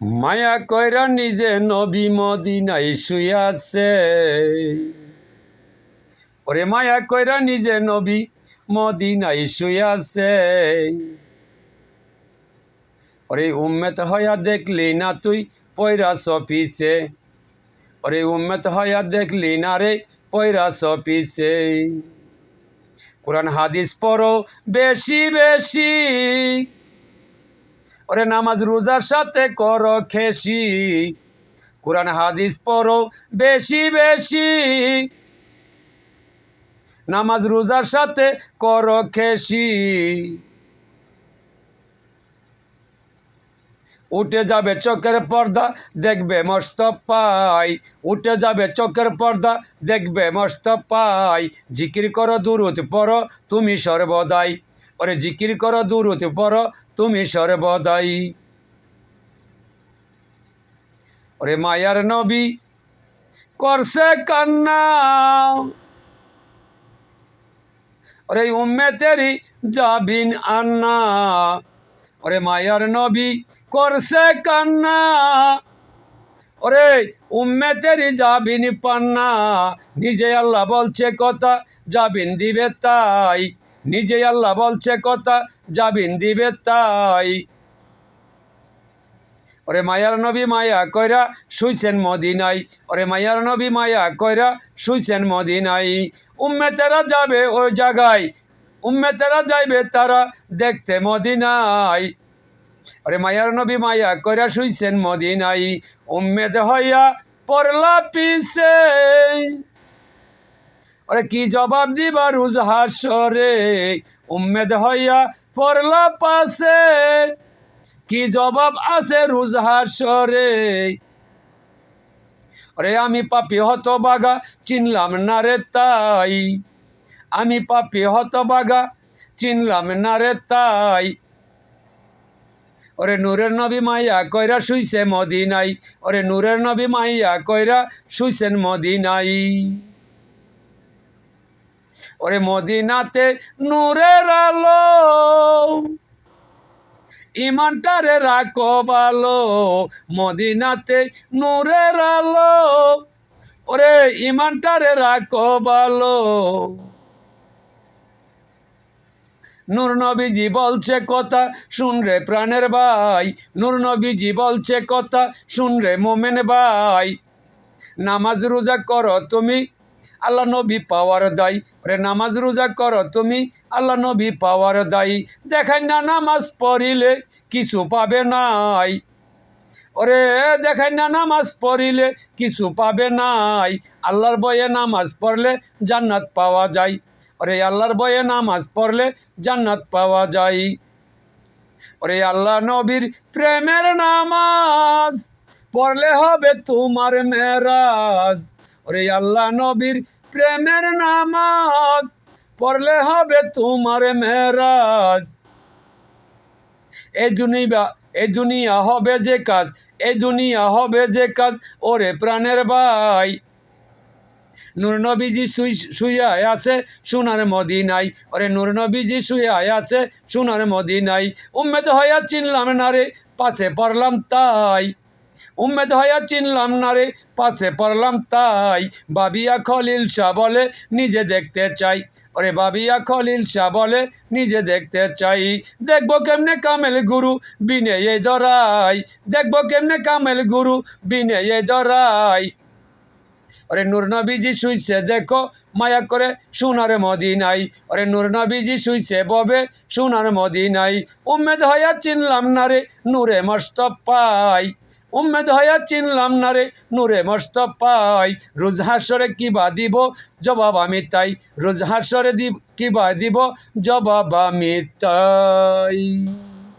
মায়া কইরা নিজে নবী মদিনাই শুয়াছে ওরে মায়া কইরা নিজে নবী মদিনাই শুয়াছে ওরে উম্মেত হয়া দেখলি না তুই পয়রা সপিছে ওরে উম্মেত হয়া দেখলি না রে পয়রা সপিছে কোরআন হাদিস পড়ো বেশি বেশি। ওরে নামাজ রোজার সাথে করো খেসি। কোরআন, হাদিস পড়ো বেশি বেশি। নামাজ রোজার সাথে করো খেসি। উঠে যাবে চোখের পর্দা, দেখবে মস্ত পাই উঠে যাবে চোখের পর্দা, দেখবে মস্ত পাই জিকির করো দূরত পড়ো, তুমি সর্বদাই। ওরে জিকির করো দূরত পর তুমি সর্বদাই। ওরে মায়ার নবী, করছে কান্না। ওরে উম্মেতেরি যাবিন আন্না। ওরে মায়ার নবী, করছে কান্না। ওরে উম্মেতেরি যাবিন পান্না। নিজে আল্লাহ বলছে কথা যাবিন দিবে তাই। নিজে আল্লাহ বলছে, কথা যাবিন দিবে তাই। ওরে মায়ার নবী মায়া কইরা শুইছেন মদিনাই ওরে মায়ার নবী মায়া কইরা শুইছেন মদিনাই উম্মেতেরা যাবে ওই জায়গায়, উম্মেতেরা যাইবে তারা দেখতে মদিনাই ওরে মায়ার নবী মায়া কইরা শুইছেন মদিনাই উম্মেদ হইয়া পড়লা পিছে। ওরে কি জবাব দিবা রুজ হাসরে উম্মেদ হইয়া পড়লা পাশে। কি জবাব আছে রুজ হাসরে ওরে আমি পাপি হত বাগা চিনলাম না রে তাই। আমি পাপি হত বাগা চিনলাম না রে তাই। ওরে নূরের নবী মাইয়া কইরা শুইছে মদিনাই ওরে নূরের নবী মাইয়া কইরা শুইছেন মদিনাই ওরে মদিনাতে নূরের আলো। ইমানটারে রাখো ভালো, মদিনাতে নূরের আলো। ওরে ইমানটারে রাখো ভালো। নূর নবীজি বলছে কথা, শুন রে প্রাণের ভাই। নূর নবীজি বলছে কথা, শুন রে মোমেন ভাই। নামাজ রোজা করো তুমি আল্লাহ নবী পাওয়ার দায়ী। রে নামাজ রোজা করো তুমি, আল্লাহ নবী পাওয়ার দায়ী। দেখাই না নামাজ পড়িলে কিছু পাবে নাই। ওরে দেখাই না নামাজ পড়িলে কিছু পাবে নাই। আল্লাহর বয়ে নামাজ পড়লে জান্নাত পাওয়া যায়। ওরে আল্লাহর বয়ে নামাজ পড়লে জান্নাত পাওয়া যায়। ওরে আল্লাহ নবীর প্রেমের নামাজ পড়লে হবে তোমার মেরাজ। ওরে আল্লাহ নবীর প্রেমের নামাজ পড়লে হবে তোমার মেরাজ। এই দুনিয়া এই দুনিয়া হবে যে কাজ এই দুনিয়া হবে যে কাজ, ওরে প্রাণের ভাই। নূর নবীজি শুই শুইয়ায় আছে সোনার মদিনাই ওরে নূর নবীজি শুইয়ায় আছে সোনার মদিনাই উম্মেদ হইয়া চিনলাম না রে, পাশে পড়লাম তাই। উম্মেদ হইয়া চিনলাম না রে, পাশে পড়লাম তাই। বাবিয়া খলিল শাহ বলে, নিজে দেখতে চাই। ওরে বাবিয়া খলিল শাহ বলে, নিজে দেখতে চাই। দেখব কেমনে কামেল গুরু বিনে এই দরাই দেখব কেমনে কামেল গুরু বিনে এ দরাই ওরে নূর নবীজি শুইছে দেখো, মায়া করে সোনার মদিনাই ওরে নূর নবীজি শুইছে ববে, সোনার মদিনাই উম্মেদ হইয়া চিনলাম না রে, নূরে মস্ত পাই। উম্মেদ হইয়া চিনলাম না রে, নূরে মস্ত পাই রোজ হাসরে কিবা দিব? জবাব আমি তাই। রোজ হাসরে দিব কিবা দিব? জবাব আমি তাই।